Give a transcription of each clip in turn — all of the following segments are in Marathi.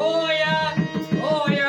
Oh, yeah, oh, yeah.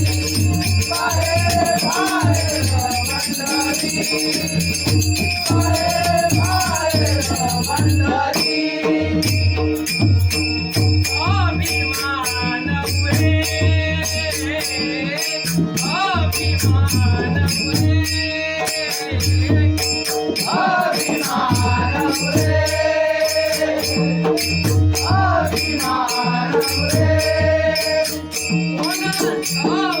Oh!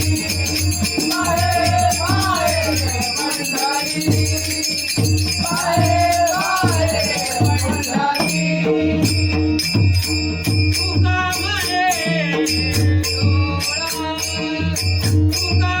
तुका म्हणे? तुका